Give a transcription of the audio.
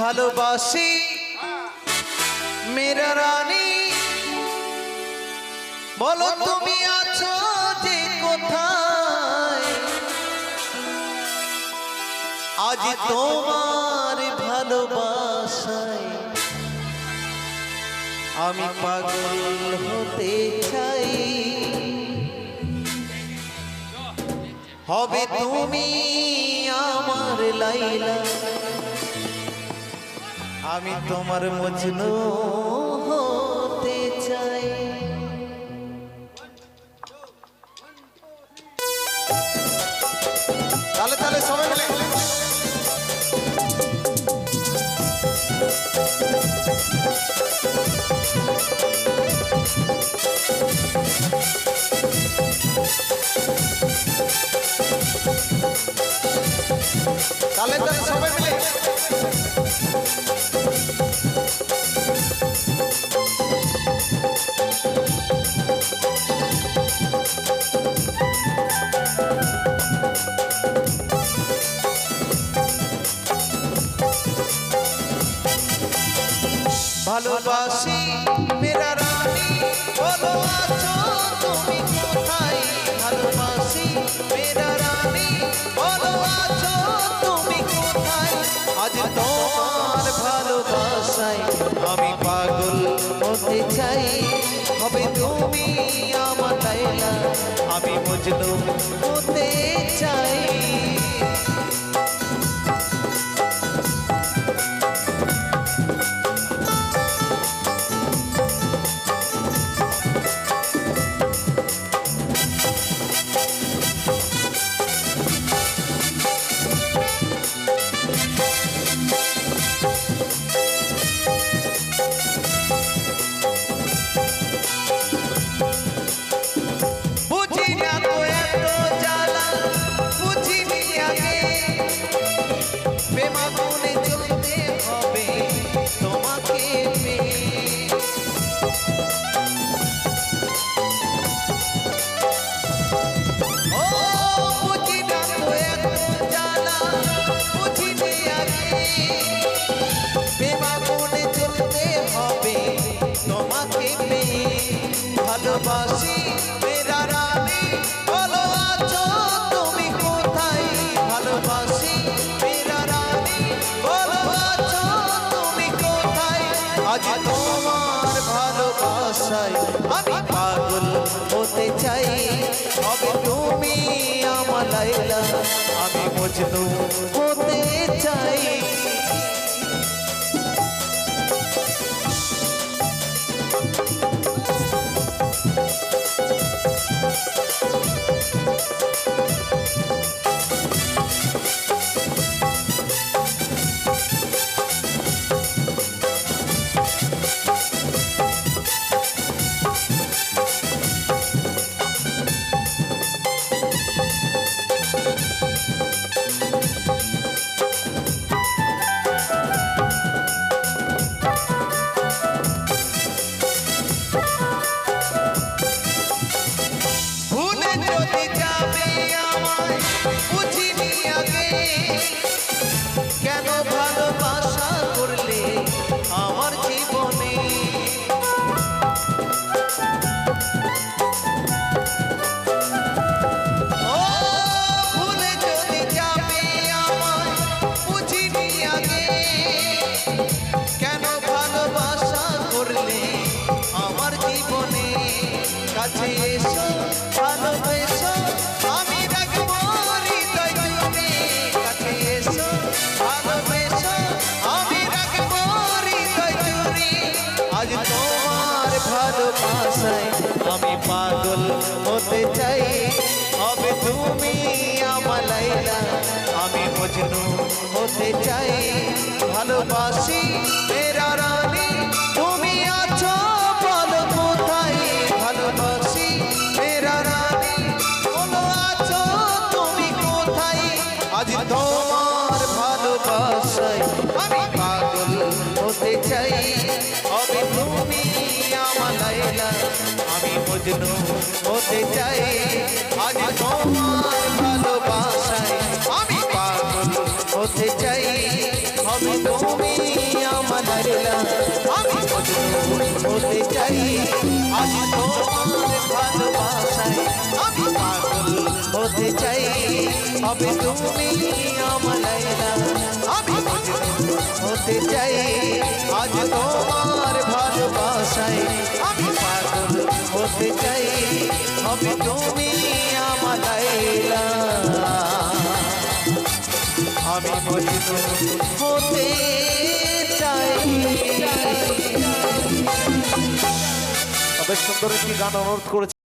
ভালোবাসি। মেরা রানী, বলো তুমি আছো যে কোথায়? আজ তোমার ভালোবাসায় আমি পাগল হতে চাই। হবে তুমি আমার লাইলা। আমি তোমার মজনু হতে চাই। তাহলে তাহলে ভালোবাসি। মেরা রানী, বলো আছো, তুমি কোথায়? ভালোবাসি। মেরা রানী, বলো আছো, তুমি কোথায়? আজ তোমার ভালোবাসায় আমি পাগল হতে চাই। হবে তুমি আমার লাইলা আমি মজনু প্রেমা গুনে চলতে হবে, তোমাকে পেয়ে ভালোবাসি মেরা রানী। বলো আছো তুমি কোথায়? ভালোবাসি মেরা রানী। বলো তুমি কোথায়? আজ তোমার আমি পাগল হতে চাই। তুমি আমার আমি মজনু হতে চাই ভালোবাসি মেরা রানী। তুমি আছো বলো কোথায়? ভালোবাসি মেরা রানী। বলো, আছো তুমি কোথায়? আজ তোমার ভালোবাসায় আমি পাগল হতে চাই। হবে তুমি আমার আমি মজনু হতে চাই। হবে তুমি আমার লাইলা হতে চাই আজ তোমার ভালোবাসায়। আমি পাগল হতে চাই, হবে তুমি আমার আমি মজনু হতে চাই। বেশ সুন্দর একটি গান অনুরোধ করেছে।